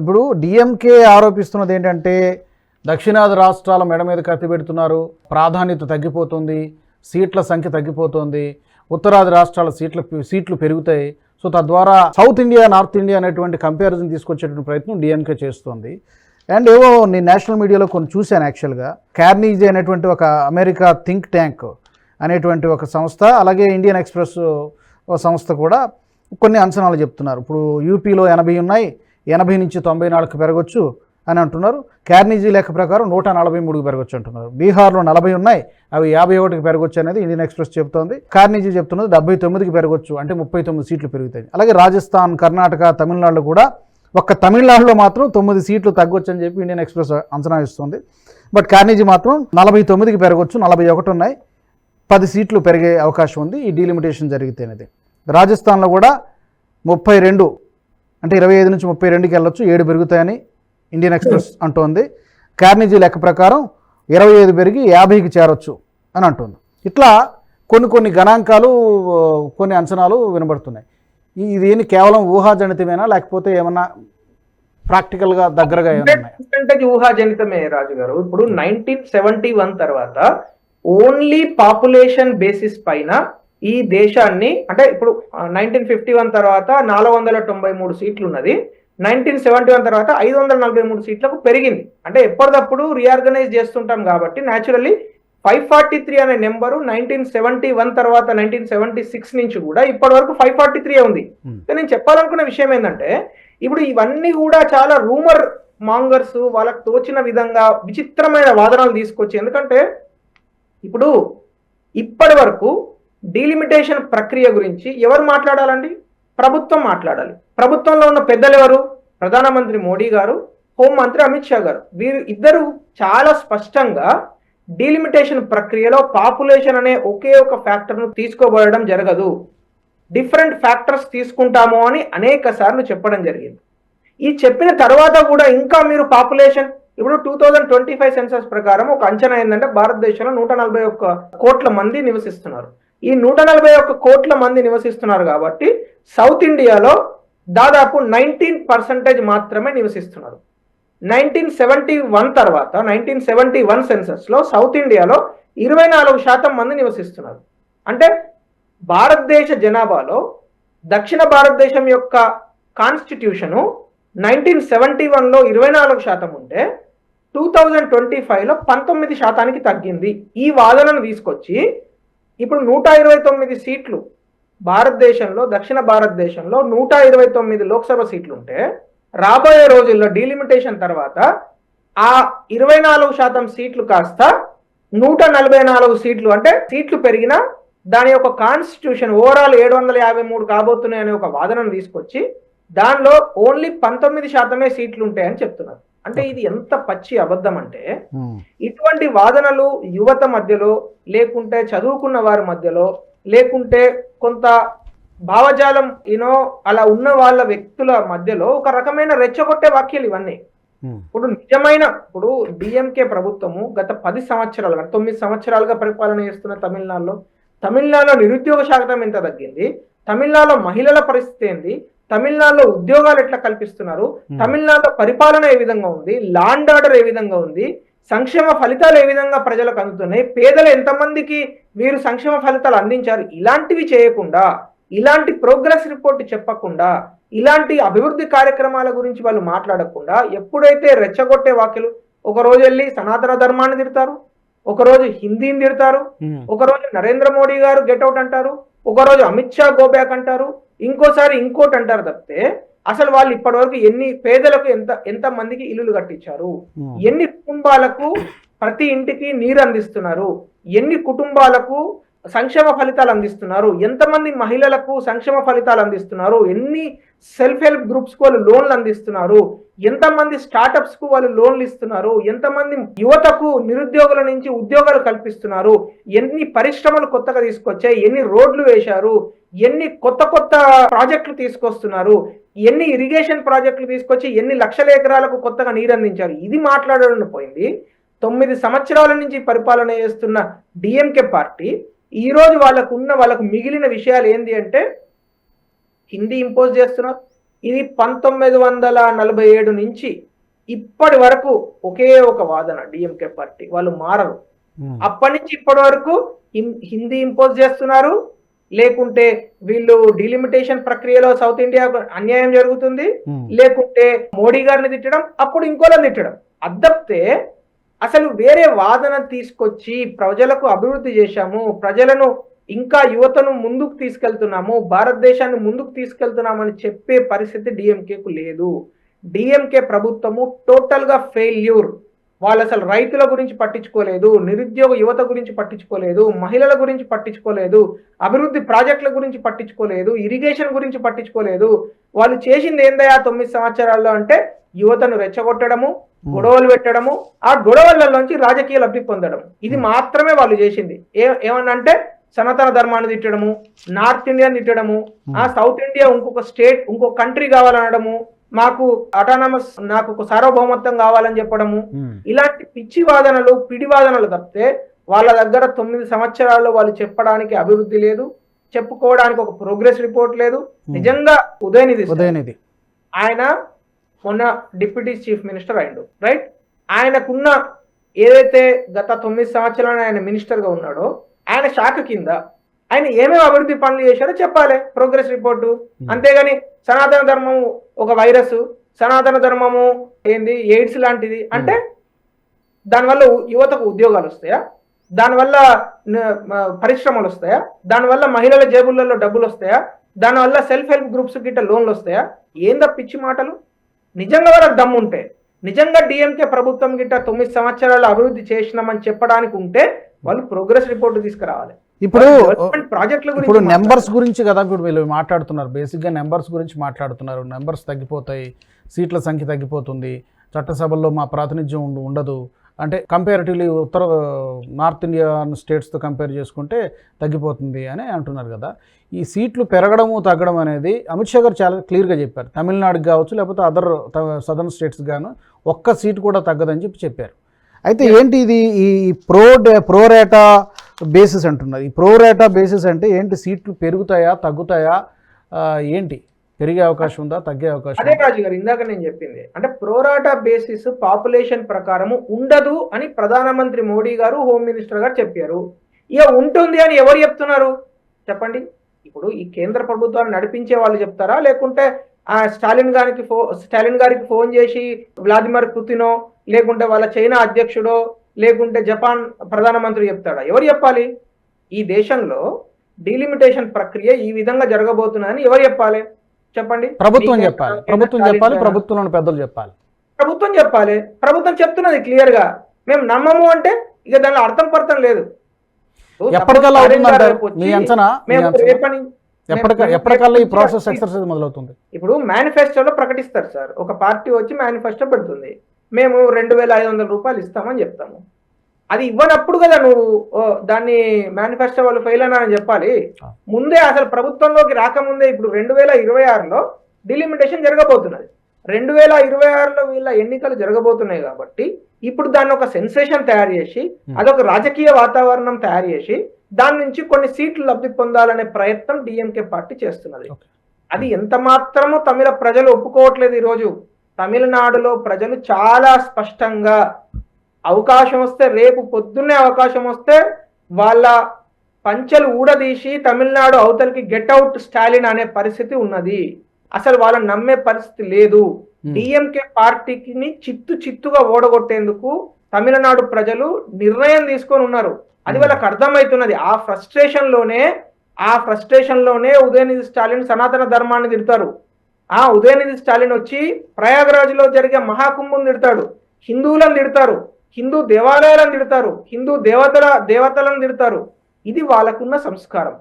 ఇప్పుడు డిఎంకే ఆరోపిస్తున్నది ఏంటంటే దక్షిణాది రాష్ట్రాల మెడ మీద కత్తి పెడుతున్నారు ప్రాధాన్యత తగ్గిపోతుంది సీట్ల సంఖ్య తగ్గిపోతుంది ఉత్తరాది రాష్ట్రాల సీట్ల సీట్లు పెరుగుతాయి. సో తద్వారా సౌత్ ఇండియా నార్త్ ఇండియా అనేటువంటి కంపారిజన్ తీసుకొచ్చేటువంటి ప్రయత్నం డిఎంకే చేస్తుంది. అండ్ ఏవో నేను నేషనల్ మీడియాలో కొన్ని చూశాను యాక్చువల్గా. క్యార్నీజీ అనేటువంటి ఒక అమెరికా థింక్ ట్యాంక్ అనేటువంటి ఒక సంస్థ అలాగే ఇండియన్ ఎక్స్ప్రెస్ సంస్థ కూడా కొన్ని అంచనాలు చెప్తున్నారు. ఇప్పుడు యూపీలో ఎనభై ఉన్నాయి ఎనభై నుంచి తొంభై నాలుగు పెరగొచ్చు అని అంటున్నారు. క్యార్నిజీ లెక్క ప్రకారం నూట నలభై మూడుకి పెరగొచ్చు అంటున్నారు. బీహార్లో నలభై ఉన్నాయి అవి యాభై ఒకటికి పెరగొచ్చు అనేది ఇండియన్ ఎక్స్ప్రెస్ చెబుతోంది కార్నిజీ చెప్తున్నది డెబ్బై తొమ్మిదికి పెరగొచ్చు అంటే ముప్పై తొమ్మిది సీట్లు పెరుగుతాయి. అలాగే రాజస్థాన్ కర్ణాటక తమిళనాడులో కూడా ఒక్క తమిళనాడులో మాత్రం తొమ్మిది సీట్లు తగ్గొచ్చు అని చెప్పి ఇండియన్ ఎక్స్ప్రెస్ అంచనా ఇస్తుంది బట్ కార్నీజీ మాత్రం నలభై తొమ్మిదికి పెరగొచ్చు నలభై ఒకటి ఉన్నాయి పది సీట్లు పెరిగే అవకాశం ఉంది ఈ డీలిమిటేషన్ జరిగితే అనేది రాజస్థాన్లో కూడా ముప్పై రెండు అంటే ఇరవై ఐదు నుంచి ముప్పై రెండుకి వెళ్ళొచ్చు ఏడు పెరుగుతాయని ఇండియన్ ఎక్స్ప్రెస్ అంటోంది. కార్నిజీ లెక్క ప్రకారం ఇరవై ఐదు పెరిగి యాభైకి చేరొచ్చు అని అంటుంది. ఇట్లా కొన్ని కొన్ని గణాంకాలు కొన్ని అంచనాలు వినబడుతున్నాయి. ఇది ఏంటి కేవలం ఊహాజనితమేనా లేకపోతే ఏమన్నా ప్రాక్టికల్గా దగ్గరగా ఏమైనా ఉన్నాయా? పర్సెంటేజ్ ఊహాజనితమే రాజు గారు. ఇప్పుడు నైన్టీన్ సెవెంటీ వన్ తర్వాత ఓన్లీ పాపులేషన్ బేసిస్ పైన ఈ దేశాన్ని అంటే ఇప్పుడు నైన్టీన్ ఫిఫ్టీ వన్ తర్వాత నాలుగు వందల తొంభై మూడు సీట్లు ఉన్నది నైన్టీన్ సెవెంటీ వన్ తర్వాత ఐదు వందల నలభై మూడు సీట్లకు పెరిగింది. అంటే ఎప్పటికప్పుడు రీఆర్గనైజ్ చేస్తుంటాం కాబట్టి న్యాచురల్లీ ఫైవ్ ఫార్టీ త్రీ అనే నెంబరు నైన్టీన్ సెవెంటీ వన్ తర్వాత నైన్టీన్ సెవెంటీ సిక్స్ నుంచి కూడా ఇప్పటి వరకు ఫైవ్ ఫార్టీ త్రీ ఉంది. Hmm. నేను చెప్పాలనుకున్న విషయం ఏంటంటే ఇప్పుడు ఇవన్నీ కూడా చాలా రూమర్ మాంగర్స్ వాళ్ళకి తోచిన విధంగా విచిత్రమైన వాదనలు తీసుకొచ్చి ఎందుకంటే ఇప్పుడు ఇప్పటి వరకు డీలిమిటేషన్ ప్రక్రియ గురించి ఎవరు మాట్లాడాలండి? ప్రభుత్వం మాట్లాడాలి. ప్రభుత్వంలో ఉన్న పెద్దలు ఎవరు? ప్రధానమంత్రి మోడీ గారు హోంమంత్రి అమిత్ షా గారు. వీరు ఇద్దరు చాలా స్పష్టంగా డీలిమిటేషన్ ప్రక్రియలో పాపులేషన్ అనే ఒకే ఒక ఫ్యాక్టర్ను తీసుకోబడడం జరగదు. డిఫరెంట్ ఫ్యాక్టర్స్ తీసుకుంటాము అని అనేక సార్లు చెప్పడం జరిగింది. ఈ చెప్పిన తర్వాత కూడా ఇంకా మీరు పాపులేషన్. ఇప్పుడు two thousand twenty five census ప్రకారం ఒక అంచనా ఏంటంటే భారతదేశంలో నూట నలభై ఒక్క కోట్ల మంది నివసిస్తున్నారు. ఈ నూట నలభై ఒక్క కోట్ల మంది నివసిస్తున్నారు కాబట్టి సౌత్ ఇండియాలో దాదాపు నైన్టీన్ పర్సెంటేజ్ మాత్రమే నివసిస్తున్నారు. నైన్టీన్ సెవెంటీ వన్ తర్వాత నైన్టీన్ సెవెంటీ వన్ సెన్సస్లో సౌత్ ఇండియాలో ఇరవై నాలుగు శాతం మంది నివసిస్తున్నారు. అంటే భారతదేశ జనాభాలో దక్షిణ భారతదేశం యొక్క కాన్స్టిట్యూషను నైన్టీన్ సెవెంటీ వన్లో ఇరవై నాలుగు శాతం ఉంటే టూ థౌజండ్ ట్వంటీ ఫైవ్లో పంతొమ్మిది శాతానికి తగ్గింది. ఈ వాదనను తీసుకొచ్చి ఇప్పుడు నూట ఇరవై తొమ్మిది సీట్లు భారతదేశంలో దక్షిణ భారతదేశంలో నూట ఇరవై తొమ్మిది లోక్సభ సీట్లు ఉంటే రాబోయే రోజుల్లో డీలిమిటేషన్ తర్వాత ఆ ఇరవై నాలుగు శాతం సీట్లు కాస్త నూట నలభై నాలుగు సీట్లు అంటే సీట్లు పెరిగినా దాని యొక్క కాన్స్టిట్యూషన్ ఓవరాల్ ఏడు వందల యాభై మూడు కాబోతున్నాయి అనే ఒక వాదనను తీసుకొచ్చి దానిలో ఓన్లీ పంతొమ్మిది శాతమే సీట్లు ఉంటాయని చెప్తున్నారు. అంటే ఇది ఎంత పచ్చి అబద్ధం అంటే. ఇటువంటి వాదనలు యువత మధ్యలో లేకుంటే చదువుకున్న వారి మధ్యలో లేకుంటే కొంత భావజాలం యూనో అలా ఉన్న వాళ్ళ వ్యక్తుల మధ్యలో ఒక రకమైన రెచ్చగొట్టే వాక్యాలు ఇవన్నీ. ఇప్పుడు నిజమైన ఇప్పుడు డిఎంకే ప్రభుత్వము గత పది సంవత్సరాలుగా తొమ్మిది సంవత్సరాలుగా పరిపాలన చేస్తున్న తమిళనాడులో తమిళనాడులో నిరుద్యోగ శాతం ఎంత తగ్గింది? తమిళనాడులో మహిళల పరిస్థితి ఏంది? తమిళనాడులో ఉద్యోగాలు ఎట్లా కల్పిస్తున్నారు? తమిళనాడులో పరిపాలన ఏ విధంగా ఉంది? లాండ్ ఆర్డర్ ఏ విధంగా ఉంది? సంక్షేమ ఫలితాలు ఏ విధంగా ప్రజలకు అందుతున్నాయి? పేదలు ఎంతమందికి వీరు సంక్షేమ ఫలితాలు అందించారు? ఇలాంటివి చేయకుండా ఇలాంటి ప్రోగ్రెస్ రిపోర్ట్ చెప్పకుండా ఇలాంటి అభివృద్ధి కార్యక్రమాల గురించి వాళ్ళు మాట్లాడకుండా ఎప్పుడైతే రెచ్చగొట్టే వాక్యలు ఒక రోజు వెళ్ళి సనాతన ధర్మాన్ని తిడతారు ఒక రోజు హిందీని తిడతారు ఉమ్. ఒక రోజు నరేంద్ర మోడీ గారు గెట్అవుట్ అంటారు ఒక రోజు అమిత్ షా గో బ్యాక్ అంటారు ఇంకోసారి ఇంకోటి అంటారు తప్పితే అసలు వాళ్ళు ఇప్పటివరకు ఎన్ని పేదలకు ఎంత ఎంత మందికి ఇల్లులు కట్టించారు. ఎన్ని కుటుంబాలకు ప్రతి ఇంటికి నీరు అందిస్తున్నారు? ఎన్ని కుటుంబాలకు సంక్షేమ ఫలితాలు అందిస్తున్నారు? ఎంతమంది మహిళలకు సంక్షేమ ఫలితాలు అందిస్తున్నారు? ఎన్ని సెల్ఫ్ హెల్ప్ గ్రూప్స్ వాళ్ళు లోన్లు అందిస్తున్నారు? ఎంతమంది స్టార్టప్స్కు వాళ్ళు లోన్లు ఇస్తున్నారు? ఎంతమంది యువతకు నిరుద్యోగుల నుంచి ఉద్యోగాలు కల్పిస్తున్నారు? ఎన్ని పరిశ్రమలు కొత్తగా తీసుకొచ్చాయి? ఎన్ని రోడ్లు వేశారు? ఎన్ని కొత్త కొత్త ప్రాజెక్టులు తీసుకొస్తున్నారు? ఎన్ని ఇరిగేషన్ ప్రాజెక్టులు తీసుకొచ్చి ఎన్ని లక్షల ఎకరాలకు కొత్తగా నీరు అందించారు? ఇది మాట్లాడడం పోయింది. తొమ్మిది సంవత్సరాల నుంచి పరిపాలన చేస్తున్న డిఎంకే పార్టీ ఈరోజు వాళ్ళకు ఉన్న వాళ్ళకు మిగిలిన విషయాలు ఏంది అంటే హిందీ ఇంపోజ్ చేస్తున్నారు. ఇది పంతొమ్మిది వందల నలభై ఏడు నుంచి ఇప్పటి వరకు ఒకే ఒక వాదన డిఎంకే పార్టీ. వాళ్ళు మారరు. అప్పటి నుంచి ఇప్పటి వరకు హిందీ ఇంపోజ్ చేస్తున్నారు. లేకుంటే వీళ్ళు డిలిమిటేషన్ ప్రక్రియలో సౌత్ ఇండియా అన్యాయం జరుగుతుంది. లేకుంటే మోడీ గారిని తిట్టడం అప్పుడు ఇంకోళ్ళని తిట్టడం. అద్దప్తే అసలు వేరే వాదన తీసుకొచ్చి ప్రజలకు అభివృద్ధి చేశాము. ప్రజలను ఇంకా యువతను ముందుకు తీసుకెళ్తున్నాము భారతదేశాన్ని ముందుకు తీసుకెళ్తున్నామని చెప్పే పరిస్థితి డిఎంకేకు లేదు. డిఎంకే ప్రభుత్వము టోటల్గా ఫెయిల్యూర్. వాళ్ళు అసలు రైతుల గురించి పట్టించుకోలేదు నిరుద్యోగ యువత గురించి పట్టించుకోలేదు మహిళల గురించి పట్టించుకోలేదు అభివృద్ధి ప్రాజెక్టుల గురించి పట్టించుకోలేదు ఇరిగేషన్ గురించి పట్టించుకోలేదు. వాళ్ళు చేసింది ఏందయ్యా తొమ్మిది సంవత్సరాల్లో అంటే యువతను రెచ్చగొట్టడము గొడవలు పెట్టడము ఆ గొడవలలోంచి రాజకీయ లబ్ధి పొందడం. ఇది మాత్రమే వాళ్ళు చేసింది. ఏ ఏమన్నా అంటే సనాతన ధర్మాన్ని తిట్టడము నార్త్ ఇండియన్ తిట్టడము ఆ సౌత్ ఇండియా ఇంకొక స్టేట్ ఇంకొక కంట్రీ కావాలనడము మాకు అటానమస్ నాకు ఒక సార్వభౌమత్వం కావాలని చెప్పడము ఇలాంటి పిచ్చి వాదనలు పిడి వాదనలు తప్పితే వాళ్ళ దగ్గర తొమ్మిది సంవత్సరాల్లో వాళ్ళు చెప్పడానికి అభివృద్ధి లేదు చెప్పుకోవడానికి ఒక ప్రోగ్రెస్ రిపోర్ట్ లేదు. నిజంగా ఉదయనిధి ఉదయనిధి. ఆయన మొన్న డిప్యూటీ చీఫ్ మినిస్టర్ అయిండు రైట్? ఆయనకున్న ఏదైతే గత తొమ్మిది సంవత్సరాలు ఆయన మినిస్టర్గా ఉన్నాడో ఆయన శాఖ కింద ఆయన ఏమేమి అభివృద్ధి పనులు చేశారో చెప్పాలి. Progress report. అంతేగాని సనాతన ధర్మము ఒక వైరస్ సనాతన ధర్మము ఏంది? ఎయిడ్స్ లాంటిది. అంటే దానివల్ల యువతకు ఉద్యోగాలు వస్తాయా? దానివల్ల పరిశ్రమలు వస్తాయా? దానివల్ల మహిళల జేబులలో డబ్బులు వస్తాయా? దానివల్ల సెల్ఫ్ హెల్ప్ గ్రూప్స్ గిట్ట లోన్లు వస్తాయా? ఏందా పిచ్చి మాటలు? నిజంగా వాళ్ళకి దమ్ము ఉంటే నిజంగా డిఎంకే ప్రభుత్వం గిట్ట తొమ్మిది సంవత్సరాలు అభివృద్ధి చేసినామని చెప్పడానికి ఉంటే వాళ్ళు ప్రోగ్రెస్ రిపోర్ట్ తీసుకురావాలి. ఇప్పుడు ఇప్పుడు నెంబర్స్ గురించి కదా ఇప్పుడు వీళ్ళు మాట్లాడుతున్నారు. బేసిక్గా నెంబర్స్ గురించి మాట్లాడుతున్నారు. నెంబర్స్ తగ్గిపోతాయి. సీట్ల సంఖ్య తగ్గిపోతుంది. చట్టసభల్లో మా ప్రాతినిధ్యం ఉండ- ఉండదు. అంటే కంపారిటివ్లీ ఉత్తర నార్త్ ఇండియన్ స్టేట్స్తో కంపేర్ చేసుకుంటే తగ్గిపోతుంది అని అంటున్నారు కదా. ఈ సీట్లు పెరగడము తగ్గడం అనేది అమిత్ షా గారు చాలా క్లియర్గా చెప్పారు. తమిళనాడుకి కావచ్చు లేకపోతే అదర్ సదర్న్ స్టేట్స్ గాను ఒక్క సీటు కూడా తగ్గదని చెప్పి చెప్పారు. అయితే ఏంటి ఇది? ఈ ప్రో ప్రోరేటా బేసిస్ అంటున్నారు. ఈ ప్రోరేటా బేసిస్ అంటే ఏంటి? సీట్లు పెరుగుతాయా తగ్గుతాయా? ఏంటి? పెరిగే అవకాశం ఉందా తగ్గే అవకాశం అదే? రాజు గారు ఇందాక నేను చెప్పింది. అంటే ప్రోరాటా బేసిస్ పాపులేషన్ ప్రకారము ఉండదు అని ప్రధానమంత్రి మోడీ గారు హోమ్ మినిస్టర్ గారు చెప్పారు. ఇక ఉంటుంది అని ఎవరు చెప్తున్నారు? చెప్పండి. ఇప్పుడు ఈ కేంద్ర ప్రభుత్వాన్ని నడిపించే వాళ్ళు చెప్తారా? లేకుంటే ఆ స్టాలిన్ గారికి ఫో స్టాలిన్ గారికి ఫోన్ చేసి వ్లాదిమిర్ పుతినో లేకుంటే వాళ్ళ చైనా అధ్యక్షుడో లేకుంటే జపాన్ ప్రధానమంత్రి చెప్తాడా? ఎవరు చెప్పాలి? ఈ దేశంలో డీలిమిటేషన్ ప్రక్రియ ఈ విధంగా జరగబోతున్నదని ఎవరు చెప్పాలి? చెప్పండి. ప్రభుత్వం చెప్పాలి. ప్రభుత్వం చెప్పాలి? ప్రభుత్వంలోని పెద్దలు చెప్పాలి. ప్రభుత్వం చెప్పాలి. ప్రభుత్వం చెప్తున్నది క్లియర్గా మేము నమ్మము అంటే ఇక దానిలో అర్థం పర్థం లేదు. ఎప్పటికల్లా అవుతుందంటారు? మీ అంచనా? మేము మేము ఎప్పటికల్లా ఈ ప్రాసెస్ ఎక్సర్సైజ్ మొదలవుతుంది. ఇప్పుడు మేనిఫెస్టోలో ప్రకటిస్తారు సార్. ఒక పార్టీ వచ్చి మేనిఫెస్టో పెడుతుంది. మేము రెండు వేల ఐదు వందల రూపాయలు ఇస్తామని చెప్తాము. అది ఇవ్వనప్పుడు కదా నువ్వు దాన్ని మేనిఫెస్టో వాళ్ళు ఫెయిల్ అన్నారని చెప్పాలి. ముందే అసలు ప్రభుత్వంలోకి రాకముందే ఇప్పుడు రెండు వేల ఇరవై ఆరులో డిలిమిటేషన్ జరగబోతున్నది. రెండు వేల ఇరవై ఆరులో వీళ్ళ ఎన్నికలు జరగబోతున్నాయి కాబట్టి ఇప్పుడు దాన్ని ఒక సెన్సేషన్ తయారు చేసి. అదొక రాజకీయ వాతావరణం తయారు చేసి దాని నుంచి కొన్ని సీట్లు లబ్ధి పొందాలనే ప్రయత్నం డిఎంకే పార్టీ చేస్తున్నది. అది ఎంత మాత్రము తమిళ ప్రజలు ఒప్పుకోవట్లేదు ఈరోజు తమిళనాడులో ప్రజలు చాలా స్పష్టంగా అవకాశం వస్తే రేపు పొద్దున్నే అవకాశం వస్తే వాళ్ళ పంచెలు ఊడదీసి తమిళనాడు అవతలికి గెట్ అవుట్ స్టాలిన్ అనే పరిస్థితి ఉన్నది అసలు వాళ్ళని నమ్మే పరిస్థితి లేదు. డిఎంకే పార్టీకి చిత్తు చిత్తుగా ఓడగొట్టేందుకు తమిళనాడు ప్రజలు నిర్ణయం తీసుకొని ఉన్నారు అది Hmm. వాళ్ళకి అర్థమవుతున్నది ఆ ఫ్రస్ట్రేషన్లోనే ఆ ఫ్రస్ట్రేషన్లోనే ఉదయనిధి స్టాలిన్ సనాతన ధర్మాన్ని తిడతారు. ఆ ఉదయనిధి స్టాలిన్ వచ్చి ప్రయాగరాజ్లో జరిగే మహాకుంభం తిడతాడు. హిందువులను తిడతారు. హిందూ దేవాలయాలను తిడతారు. హిందూ దేవతల దేవతలను తిడతారు. ఇది వాళ్ళకున్న సంస్కారం.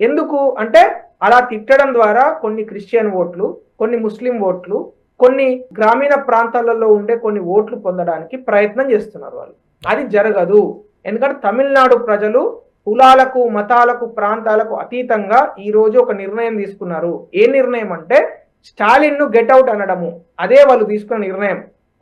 ఎందుకు? అంటే అలా తిట్టడం ద్వారా కొన్ని క్రిస్టియన్ ఓట్లు కొన్ని ముస్లిం ఓట్లు కొన్ని గ్రామీణ ప్రాంతాలలో ఉండే కొన్ని ఓట్లు పొందడానికి ప్రయత్నం చేస్తున్నారు వాళ్ళు. అది జరగదు. ఎందుకంటే తమిళనాడు ప్రజలు కులాలకు మతాలకు ప్రాంతాలకు అతీతంగా ఈ రోజు ఒక నిర్ణయం తీసుకున్నారు. ఏ నిర్ణయం అంటే స్టాలిన్ను గెట్ అవుట్ అనడము. అదే వాళ్ళు తీసుకున్న నిర్ణయం.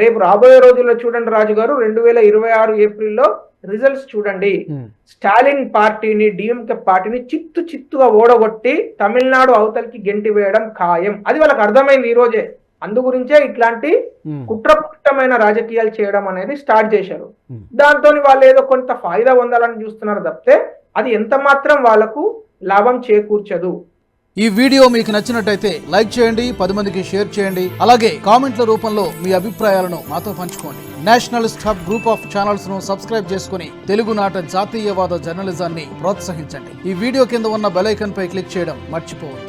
రేపు రాబోయే రోజుల్లో చూడండి రాజు గారు రెండు వేల ఇరవై ఆరు ఏప్రిల్లో రిజల్ట్స్ చూడండి. స్టాలిన్ పార్టీని డిఎంకే పార్టీని చిత్తు చిత్తుగా ఓడగొట్టి తమిళనాడు అవతలికి గెంటి వేయడం ఖాయం. అది వాళ్ళకి అర్థమైంది ఈ రోజే. అందు గురించే ఇట్లాంటి ఉమ్, కుట్రపూరితమైన రాజకీయాలు చేయడం అనేది స్టార్ట్ చేశారు. దాంతో వాళ్ళు ఏదో కొంత ఫాయిదా పొందాలని చూస్తున్నారు తప్పితే అది ఎంత మాత్రం వాళ్ళకు లాభం చేకూర్చదు. ఈ వీడియో మీకు నచ్చినట్టయితే లైక్ చేయండి పది మందికి షేర్ చేయండి అలాగే కామెంట్ల రూపంలో మీ అభిప్రాయాలను మాతో పంచుకోండి. నేషనలిస్ట్ హబ్ గ్రూప్ ఆఫ్ ఛానల్స్ను సబ్స్క్రైబ్ చేసుకుని తెలుగునాట జాతీయవాద జర్నలిజాన్ని ప్రోత్సహించండి. ఈ వీడియో కింద ఉన్న బెల్ ఐకాన్ పై క్లిక్ చేయడం మర్చిపోవద్దు.